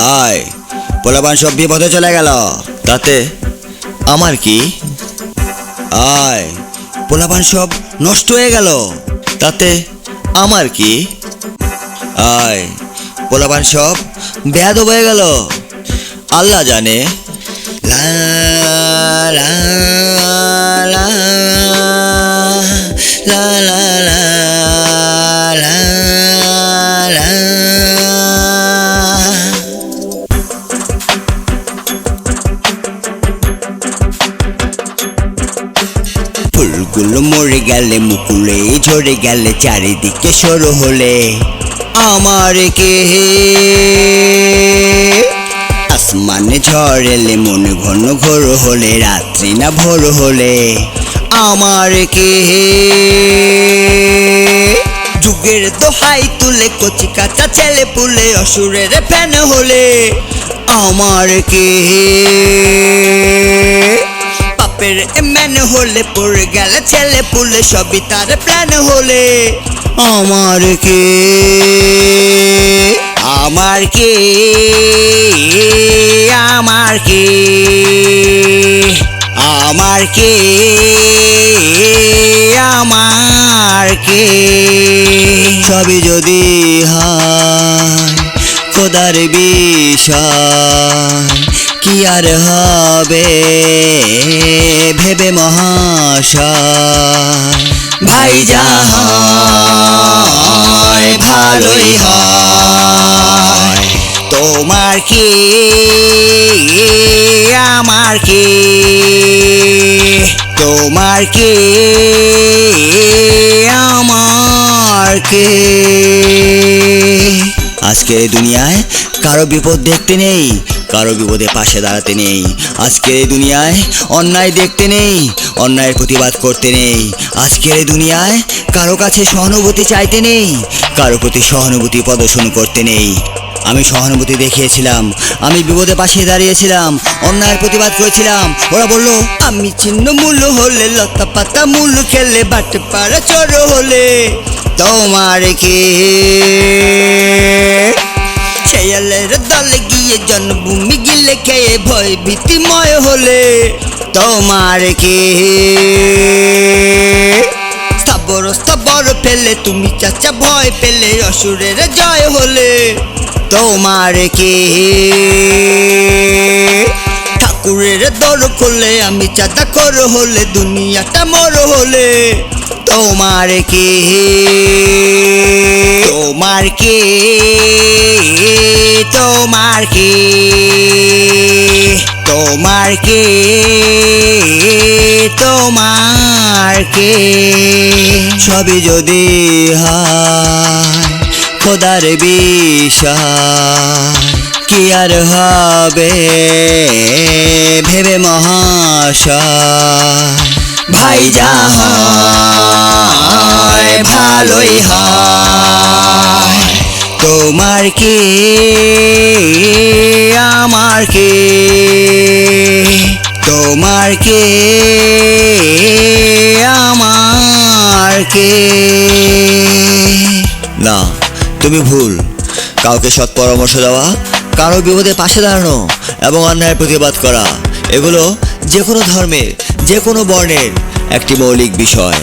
আয় পোলাপান সব বিপদে চলে গেল। তাতে? আমার কি? আয় পোলাপান সব নষ্ট হয়ে গেল। তাতে? আমার কি? আয় পোলাপান সব ব্যাধ হয়ে গেল। আল্লাহ জানে। লা লা লা লা লা ফুলগুলো মরে গেলে, মুকুলে ঝরে গেলে, চারিদিকে সরু হলে। আমার কে আসমানে ঝড় এলে, মন ঘন ঘোর হলে, রাত্রি না ভোর হলে। আমার কে যুগের দোহাই তুলে, কচি কাঁচা ছেলে পুলে, অসুরের ফ্যান হলে। আমার কে পাপের ম্যান হলে পড়ে গেলে ছেলে পুলে, সবই তার প্ল্যান হলে। আমার কে? আমার কে? আমার কে? আমার কে? আমার কে? সবই যদি হয়, খোদার বিষয়, কি আর হবে? মহাশয়। ভাই যা ভালোই হয়। তোমার কি, আমার কি? তোমার কি, আমার কি? আজকে দুনিয়ায় কারও বিপদ দেখতে নেই কারও বিপদে পাশে দাঁড়াতে নেই। আজকের এই দুনিয়ায় অন্যায় দেখতে নেই, অন্যায়ের প্রতিবাদ করতে নেই। আজকের এই দুনিয়ায় কারও কাছে সহানুভূতি চাইতে নেই, কারও প্রতি সহানুভূতি প্রদর্শন করতে নেই। আমি সহানুভূতি দেখিয়েছিলাম, আমি বিপদে পাশে দাঁড়িয়েছিলাম, অন্যায়ের প্রতিবাদ করেছিলাম। ওরা বলল, আমি ছিন্ন মূল হলে লতা পাতা মূল খেলে বাট পাড়া চোর হলে, তোমার কি? শেয়ালের দলে গিয়ে জন্মভূমি গিলে খেয়ে ভয়, ভীতিময় হলে তোমার কি? স্থাবর স্থাবর ফেলে, তুমি চাচা ভয় পেলে, অসুরের জয় হলে তোমার কি? ঠাকুরের দর করলে আমি চাচা কর হলে, দুনিয়াটা মর হলে তোমার কি? তোমার কি? তোমার কি? তোমার কি? তোমার কি? সবই যদি হয়, খোদার বিষয়, কি আর হবে? ভেবে মহাশয়, ভাই যা হয়, ভালোই হয়। তোমার কি? আমার কি? তোমার কি? আমার কি? না, তুমি ভুল। কাউকে সৎ পরামর্শ দেওয়া, কারও বিপদে পাশে দাঁড়ানো এবং অন্যায়ের প্রতিবাদ করা, এগুলো যে কোনো ধর্মের যে কোনো বর্ণের একটি মৌলিক বিষয়।